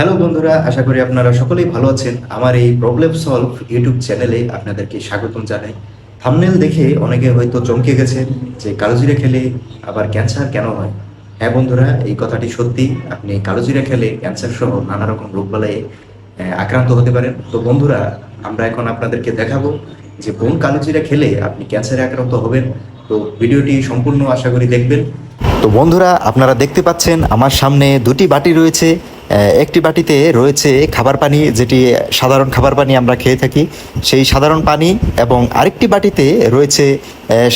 Hello বন্ধুরা, আশা করি আপনারা সকলেই ভালো আছেন। আমার এই প্রবলেম সলভ ইউটিউব চ্যানেলে আপনাদেরকে স্বাগতম জানাই। থামনেল দেখে অনেকে হয়তো চমকে গেছেন যে কালোজিরা খেলে আবার ক্যান্সার কেন হয়? হ্যাঁ বন্ধুরা, এই কথাটি সত্যি। আপনি কালোজিরা খেলে ক্যান্সার সহ নানা রকম রোগবালায় আক্রান্ত হতে পারেন। তো বন্ধুরা, আমরা এখন আপনাদেরকে দেখাবো যে কোন কালোজিরা খেলে আপনি ক্যান্সারে আক্রান্ত হবেন। তো ভিডিওটি সম্পূর্ণ আশা করি দেখবেন। তো বন্ধুরা, আপনারা দেখতে পাচ্ছেন আমার সামনে দুটি বাটি রয়েছে। একটি বাটিতে রয়েছে খাবার পানি, যেটি সাধারণ খাবার পানি আমরা খেয়ে থাকি। সেই সাধারণ পানি এবং আরেকটি বাটিতে রয়েছে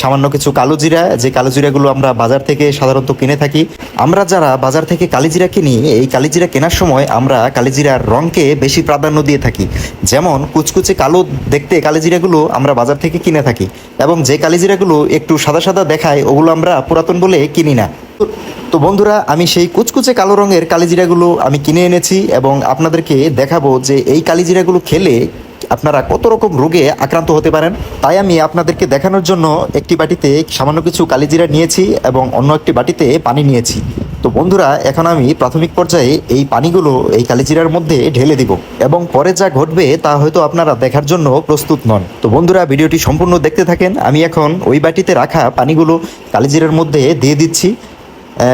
সামান্য কিছু কালো জিরা যে কালো জিরাগুলো আমরা বাজার থেকে সাধারণত কিনে থাকি। আমরা যারা বাজার থেকে কালিজিরা কিনি, এই কালিজিরা কেনার সময় আমরা কালিজিরার রঙকে বেশি প্রাধান্য দিয়ে থাকি। যেমন কুচকুচে কালো দেখতে কালিজিরাগুলো আমরা বাজার থেকে কিনে থাকি। এবং যে কালিজিরাগুলো একটু সাদা সাদা দেখায়, ওগুলো আমরা পুরাতন বলে কিনি না। তো- বন্ধুরা, আমি সেই কুচকুচে কালো রঙের কালিজিরাগুলো আমি কিনে এনেছি এবং আপনাদেরকে দেখাবো যে এই কালিজিরাগুলো খেলে আপনারা কত রকম রোগে আক্রান্ত হতে পারেন। তাই আমি আপনাদেরকে দেখানোর জন্য একটি বাটিতে সামান্য কিছু কালিজিরা নিয়েছি এবং অন্য একটি বাটিতে পানি নিয়েছি। তো বন্ধুরা, এখন আমি প্রাথমিক পর্যায়ে এই পানিগুলো এই কালিজিরার মধ্যে ঢেলে দিব এবং পরে যা ঘটবে তা হয়তো আপনারা দেখার জন্য প্রস্তুত নন। তো বন্ধুরা, ভিডিওটি সম্পূর্ণ দেখতে থাকেন। আমি এখন ওই বাটিতে রাখা পানিগুলো কালিজিরার মধ্যে দিয়ে দিচ্ছি।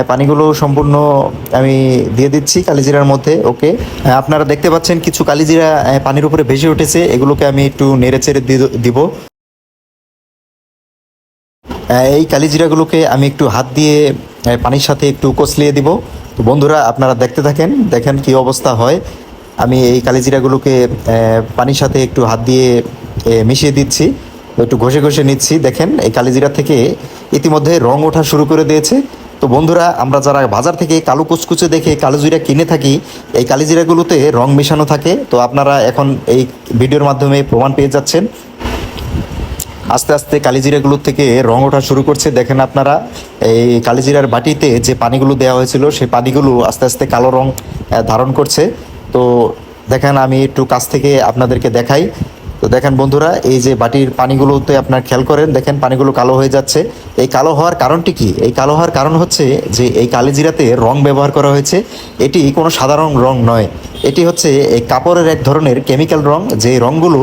পানিগুলো সম্পূর্ণ আমি দিয়ে দিচ্ছি কালিজিরার মধ্যে, ওকে? আপনারা দেখতে পাচ্ছেন কিছু কালিজিরা পানির উপরে ভেসে উঠেছে, এগুলোকে আমি একটু নেড়ে চেড়ে দিব। এই কালিজিরাগুলোকে আমি একটু হাত দিয়ে পানির সাথে একটু কচলিয়ে দিব। তো বন্ধুরা, আপনারা দেখতে থাকেন, দেখেন কি অবস্থা হয়। আমি এই কালিজিরাগুলোকে পানির সাথে একটু হাত দিয়ে মিশিয়ে দিচ্ছি। একটু ঘষে ঘষে নিচ্ছি, দেখেন, এই কালিজিরা থেকে ইতিমধ্যে রং ওঠা শুরু করে দিয়েছে। তো বন্ধুরা, আমরা যারা বাজার থেকে কালো কুচকুচে দেখে কালো জিরা কিনে থাকি, এই কালিজিরাগুলোতে রং মেশানো থাকে। তো আপনারা এখন এই ভিডিওর মাধ্যমে প্রমাণ পেয়ে যাচ্ছেন। আস্তে আস্তে কালিজিরাগুলোর থেকে রং ওঠা শুরু করছে। দেখেন আপনারা, এই কালিজিরার বাটিতে যে পানিগুলো দেওয়া হয়েছিল, সেই পানিগুলো আস্তে আস্তে কালো রং ধারণ করছে। তো দেখেন, আমি একটু কাছ থেকে আপনাদেরকে দেখাই। তো দেখেন বন্ধুরা, এই যে বাটির পানিগুলোতে আপনার খেয়াল করেন, দেখেন পানিগুলো কালো হয়ে যাচ্ছে। এই কালো হওয়ার কারণটি কি? এই কালো হওয়ার কারণ হচ্ছে যে এই কালিজিরাতে রং ব্যবহার করা হয়েছে। এটি কোনো সাধারণ রং নয়। এটি হচ্ছে এই কাপড়ের এক ধরনের কেমিক্যাল রং যে রঙগুলো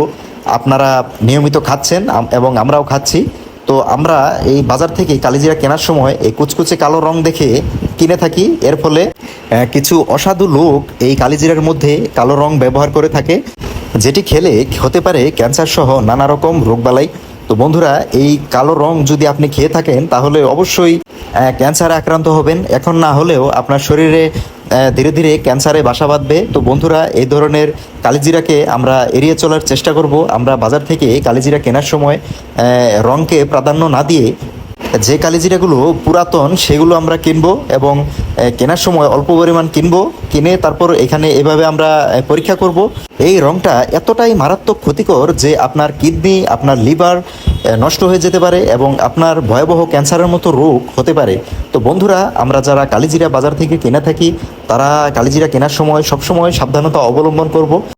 আপনারা নিয়মিত খাচ্ছেন এবং আমরাও খাচ্ছি। তো আমরা এই বাজার থেকে কালিজিরা কেনার সময় এই কুচকুচে কালো রং দেখে কিনে থাকি। এর ফলে কিছু অসাধু লোক এই কালিজিরার মধ্যে কালো রং ব্যবহার করে থাকে। যেটি খেলে হতে পারে ক্যান্সার সহ নানা রকম রোগবালাই। তো বন্ধুরা, এই কালো রং যদি আপনি খেয়ে থাকেন, তাহলে অবশ্যই ক্যান্সারে আক্রান্ত হবেন। এখন না হলেও আপনার শরীরে ধীরে ধীরে ক্যান্সারে বাসা বাঁধবে। তো বন্ধুরা, এই ধরনের কালিজিরাকে আমরা এড়িয়ে চলার চেষ্টা করব। আমরা বাজার থেকে কালিজিরা কেনার সময় রঙকে প্রাধান্য না দিয়ে যে কালিজিরাগুলো পুরাতন, সেগুলো আমরা কিনবো এবং কেনার সময় অল্প পরিমাণ কিনবো, কিনে তারপর এখানে এভাবে আমরা পরীক্ষা করব। এই রংটা এতটাই মারাত্মক ক্ষতিকর যে আপনার কিডনি, আপনার লিভার নষ্ট হয়ে যেতে পারে এবং আপনার ভয়াবহ ক্যান্সারের মতো রোগ হতে পারে। তো বন্ধুরা, আমরা যারা কালিজিরা বাজার থেকে কিনে থাকি, তারা কালিজিরা কেনার সময় সবসময় সাবধানতা অবলম্বন করব।